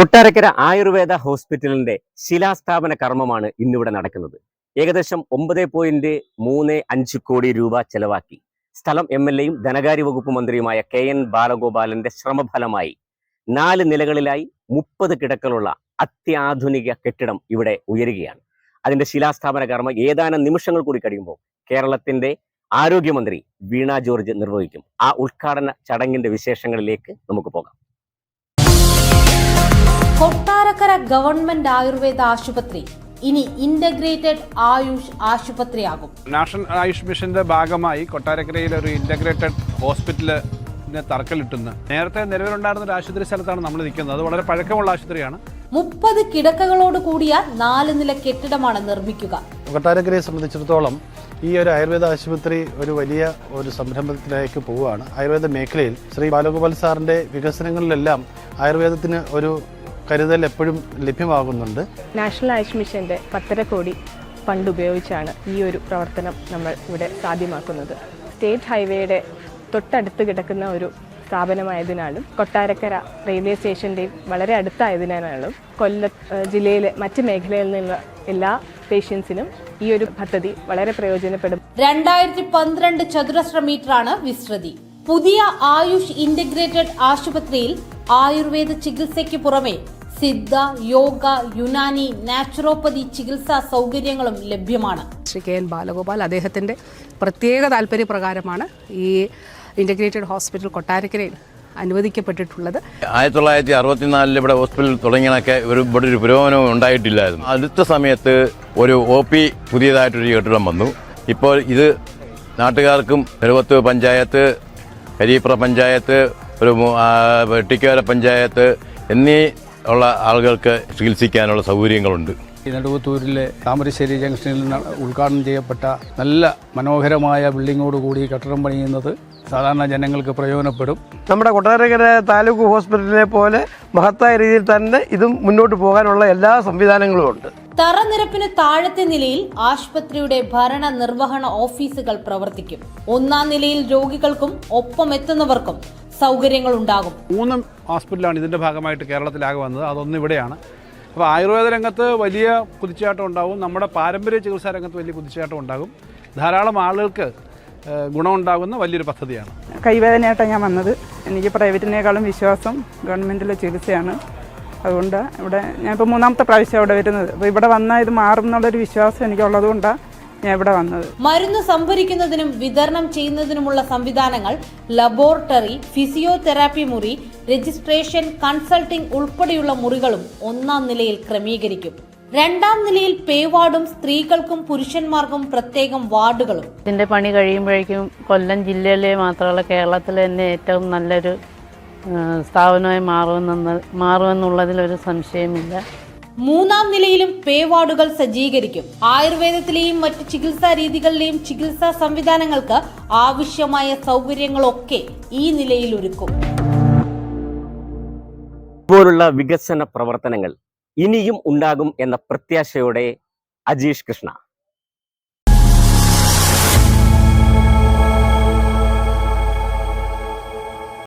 കൊട്ടാരക്കര ആയുർവേദ ഹോസ്പിറ്റലിന്റെ ശിലാസ്ഥാപന കർമ്മമാണ് ഇന്നിവിടെ നടക്കുന്നത്. ഏകദേശം ഒമ്പത് പോയിന്റ് മൂന്ന് അഞ്ച് കോടി രൂപ ചെലവാക്കി. സ്ഥലം എം എൽ എയും ധനകാര്യ വകുപ്പ് മന്ത്രിയുമായ കെ എൻ ബാലഗോപാലന്റെ ശ്രമഫലമായി നാല് നിലകളിലായി മുപ്പത് കിടക്കളുള്ള അത്യാധുനിക കെട്ടിടം ഇവിടെ ഉയരുകയാണ്. അതിന്റെ ശിലാസ്ഥാപന കർമ്മം ഏതാനും നിമിഷങ്ങൾ കൂടി കഴിയുമ്പോൾ കേരളത്തിന്റെ ആരോഗ്യമന്ത്രി വീണ ജോർജ് നിർവഹിക്കും. ആ ഉദ്ഘാടന ചടങ്ങിന്റെ വിശേഷങ്ങളിലേക്ക് നമുക്ക് പോകാം. കൊട്ടാരക്കര ഗവൺമെന്റ് ആയുർവേദ ആശുപത്രി ഇനി ഇന്റഗ്രേറ്റഡ് ആയുഷ് ആശുപത്രിയാകും. നാഷണൽ ആയുഷ് മിഷന്റെ ഭാഗമായി കൊട്ടാരക്കരയിൽ ഒരു ഇന്റഗ്രേറ്റഡ് ഹോസ്പിറ്റൽ തറക്കല്ലിട്ടുന്നു. നേരത്തെ നിലവിലുണ്ടായിരുന്ന ഒരു ആശുപത്രി സ്ഥലത്താണ് നമ്മൾ നിൽക്കുന്നത്. അത് വളരെ പഴക്കമുള്ള ആശുപത്രിയാണ്. മുപ്പത് കിടക്കകളോട് കൂടിയ നാല് നില കെട്ടിടമാണ് നിർമ്മിക്കുക. കൊട്ടാരക്കരയെ സംബന്ധിച്ചിടത്തോളം ഈ ഒരു ആയുർവേദ ആശുപത്രി ഒരു വലിയ ഒരു സംരംഭത്തിലേക്ക് പോവുകയാണ്. ആയുർവേദ മേഖലയിൽ ശ്രീ ബാലഗോപാൽ സാറിന്റെ വികസനങ്ങളിലെല്ലാം ആയുർവേദത്തിന് ഒരു കരുതൽ എപ്പോഴും ലഭ്യമാകുന്നുണ്ട്. നാഷണൽ ആയുഷ് മിഷന്റെ പത്തര കോടി ഫണ്ട് ഉപയോഗിച്ചാണ് ഈ ഒരു പ്രവർത്തനം നമ്മൾ ഇവിടെ സാധ്യമാക്കുന്നത്. സ്റ്റേറ്റ് ഹൈവേയുടെ തൊട്ടടുത്ത് കിടക്കുന്ന ഒരു സ്ഥാപനമായതിനാലും കൊട്ടാരക്കര റെയിൽവേ സ്റ്റേഷന്റെയും വളരെ അടുത്തായതിനാലും കൊല്ലം ജില്ലയിലെ മറ്റ് മേഖലയിൽ നിന്നുള്ള എല്ലാ പേഷ്യൻസിനും ഈ ഒരു പദ്ധതി വളരെ പ്രയോജനപ്പെടും. രണ്ടായിരത്തി പന്ത്രണ്ട് ചതുരശ്ര മീറ്ററാണ് വിസ്തൃതി. പുതിയ ആയുഷ് ഇന്റഗ്രേറ്റഡ് ആശുപത്രിയിൽ ആയുർവേദ ചികിത്സയ്ക്ക് പുറമെ സിദ്ധ യോഗ യുനാനി നാച്ചുറോപ്പതി ചികിത്സാ സൗകര്യങ്ങളും ലഭ്യമാണ്. ശ്രീ കെ എൻ ബാലഗോപാൽ അദ്ദേഹത്തിന്റെ പ്രത്യേക താല്പര്യപ്രകാരമാണ് ഈ ഇന്റഗ്രേറ്റഡ് ഹോസ്പിറ്റൽ കൊട്ടാരക്കരയിൽ അനുവദിക്കപ്പെട്ടിട്ടുള്ളത്. ആയിരത്തി തൊള്ളായിരത്തി അറുപത്തിനാലിൽ ഇവിടെ ഹോസ്പിറ്റൽ തുടങ്ങിയതൊക്കെ ഒരു ഇവിടെ ഒരു പുരോഗമനവും ഉണ്ടായിട്ടില്ലായിരുന്നു. അടുത്ത സമയത്ത് ഒരു ഒ പി പുതിയതായിട്ടൊരു കെട്ടിടം വന്നു. ഇപ്പോൾ ഇത് നാട്ടുകാർക്കും എഴുപത്ത് പഞ്ചായത്ത് കരീപ്ര പഞ്ചായത്ത് ഒരു ടിക്കോര പഞ്ചായത്ത് എന്നീ ഉള്ള ആളുകൾക്ക് ചികിത്സിക്കാനുള്ള സൗകര്യങ്ങളുണ്ട്. ഈ നെടുവത്തൂരിലെ താമരശ്ശേരി ജംഗ്ഷനിൽ നിന്ന് ഉദ്ഘാടനം ചെയ്യപ്പെട്ട നല്ല മനോഹരമായ ബിൽഡിങ്ങോടുകൂടി കെട്ടിടം പണിയുന്നത് സാധാരണ ജനങ്ങൾക്ക് പ്രയോജനപ്പെടും. നമ്മുടെ കൊട്ടാരക്കര താലൂക്ക് ഹോസ്പിറ്റലിനെ പോലെ മഹത്തായ രീതിയിൽ തന്നെ ഇതും മുന്നോട്ട് പോകാനുള്ള എല്ലാ സംവിധാനങ്ങളും ഉണ്ട്. തറനിരപ്പിന് താഴത്തെ നിലയിൽ ആശുപത്രിയുടെ ഭരണ നിർവഹണ ഓഫീസുകൾ പ്രവർത്തിക്കും. ഒന്നാം നിലയിൽ രോഗികൾക്കും ഒപ്പം എത്തുന്നവർക്കും സൗകര്യങ്ങൾ ഉണ്ടാകും. മൂന്ന് ഹോസ്പിറ്റലാണ് ഇതിന്റെ ഭാഗമായിട്ട് കേരളത്തിലാകെ വന്നത്. അതൊന്നും ഇവിടെയാണ്. അപ്പോൾ ആയുർവേദ രംഗത്ത് വലിയ കുതിച്ചാട്ടം ഉണ്ടാകും നമ്മുടെ പാരമ്പര്യ ചികിത്സാ രംഗത്ത് വലിയ കുതിച്ചാട്ടം ഉണ്ടാകും. ധാരാളം ആളുകൾക്ക് ഗുണമുണ്ടാകുന്ന വലിയൊരു പദ്ധതിയാണ്. കൈവേദനയായിട്ടാണ് ഞാൻ വന്നത്. എനിക്ക് പ്രൈവറ്റിനേക്കാളും വിശ്വാസം ഗവൺമെന്റിലെ ചികിത്സയാണ്. അതുകൊണ്ട് ഇവിടെ ഞാനിപ്പോൾ മൂന്നാമത്തെ പ്രാവശ്യം അവിടെ വരുന്നത്. അപ്പോൾ ഇവിടെ വന്നാൽ ഇത് മാറും എന്നുള്ളൊരു വിശ്വാസം എനിക്കുള്ളത് കൊണ്ടാണ് ഞാൻ ഇവിടെ വന്നത്? മരുന്ന് സംഭരിക്കുന്നതിനും വിതരണം ചെയ്യുന്നതിനുമുള്ള സംവിധാനങ്ങൾ ലബോറട്ടറി ഫിസിയോതെറാപ്പി മുറി രജിസ്ട്രേഷൻ കൺസൾട്ടിംഗ് ഉൾപ്പെടെയുള്ള മുറികളും ഒന്നാം നിലയിൽ ക്രമീകരിക്കും. രണ്ടാം നിലയിൽ പേവാർഡും സ്ത്രീകൾക്കും പുരുഷന്മാർക്കും പ്രത്യേകം വാർഡുകളും. ഇതിന്റെ പണി കഴിയുമ്പോഴേക്കും കൊല്ലം ജില്ലയിലെ മാത്രമല്ല കേരളത്തിലെ തന്നെ ഏറ്റവും നല്ലൊരു സ്ഥാപനമായി മാറുമെന്ന മാറുമെന്നുള്ളതിലൊരു സംശയമില്ല. മൂന്നാം നിലയിലും പേ വാർഡുകൾ സജ്ജീകരിക്കും. ആയുർവേദത്തിലെയും മറ്റ് ചികിത്സാ രീതികളിലെയും ചികിത്സാ സംവിധാനങ്ങൾക്ക് ആവശ്യമായ സൗകര്യങ്ങളൊക്കെ ഈ നിലയിൽ ഒരുക്കും. ഇതുപോലുള്ള വികസന പ്രവർത്തനങ്ങൾ ഇനിയും ഉണ്ടാകും എന്ന പ്രത്യാശയോടെ അജീഷ് കൃഷ്ണ.